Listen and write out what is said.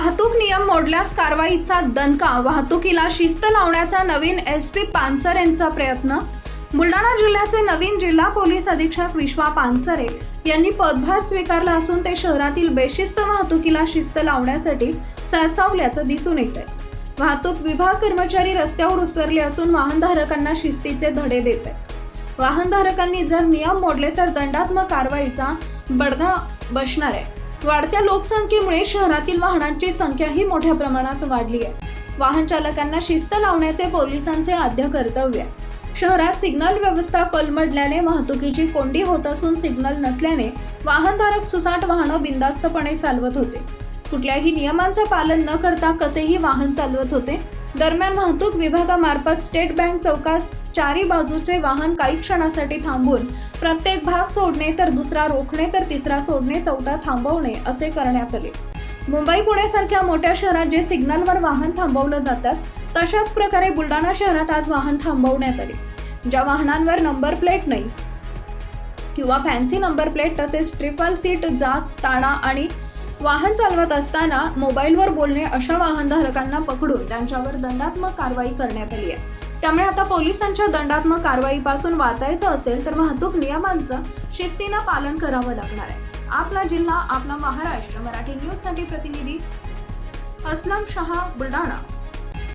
वाहतूक नियम मोडल्यास कारवाईचा दणका वाहतुकीला शिस्त लावण्याचा नवीन एस पी पानसर यांचा प्रयत्न. बुलढाणा जिल्ह्याचे नवीन जिल्हा पोलीस अधीक्षक विश्वा पानसरे यांनी पदभार स्वीकारला असून ते शहरातील बेशिस्त वाहतुकीला शिस्त लावण्यासाठी सरसावल्याचं दिसून येत आहे वाहतूक विभाग कर्मचारी रस्त्यावर उसरले असून वाहनधारकांना शिस्तीचे धडे देत आहेत वाहनधारकांनी जर नियम मोडले तर दंडात्मक कारवाईचा बडगा बसणार आहे. वाढत्या लोकसंख्येमुळे शहरातील वाहनांची संख्याही मोठ्या प्रमाणात वाढली आहे. वाहन चालकांना शिस्त लावण्याचे पोलिसांचे आद्य कर्तव्य आहे. शहरात सिग्नल व्यवस्था कोलमडल्याने वाहतुकीची कोंडी होत असून सिग्नल नसल्याने वाहनधारक सुसाट वाहनं बिंदास्तपणे चालवत होते. कुठल्याही नियमांचं पालन न करता कसेही वाहन चालवत होते दरम्यान वाहतूक विभागामार्फत स्टेट बँक चौकात चारी बाजूचे वाहन काही क्षणासाठी थांबून प्रत्येक भाग सोडणे तर दुसरा रोखणे तर तिसरा सोडणे चौथा थांबवणे असे करण्यात आले. मुंबई पुण्यासारख्या मोठ्या शहरात जे सिग्नलवर वाहन थांबवलं जातात तशाच प्रकारे बुलढाणा शहरात आज वाहन थांबवण्यात आले. ज्या वाहनांवर नंबर प्लेट नाही किंवा फॅन्सी नंबर प्लेट तसेच ट्रिपल सीट जात ताणा आणि वाहन चालवत असताना मोबाईलवर बोलणे अशा वाहनधारकांना पकडून त्यांच्यावर दंडात्मक कारवाई करण्यात आली आहे. त्यामुळे आता पोलिसांच्या दंडात्मक कारवाईपासून वाचायचं असेल तर वाहतूक नियमांचं शिस्तीनं पालन करावं लागणार आहे. आपला जिल्हा आपला महाराष्ट्र मराठी न्यूजसाठी प्रतिनिधी असलम शहा बुलढाणा.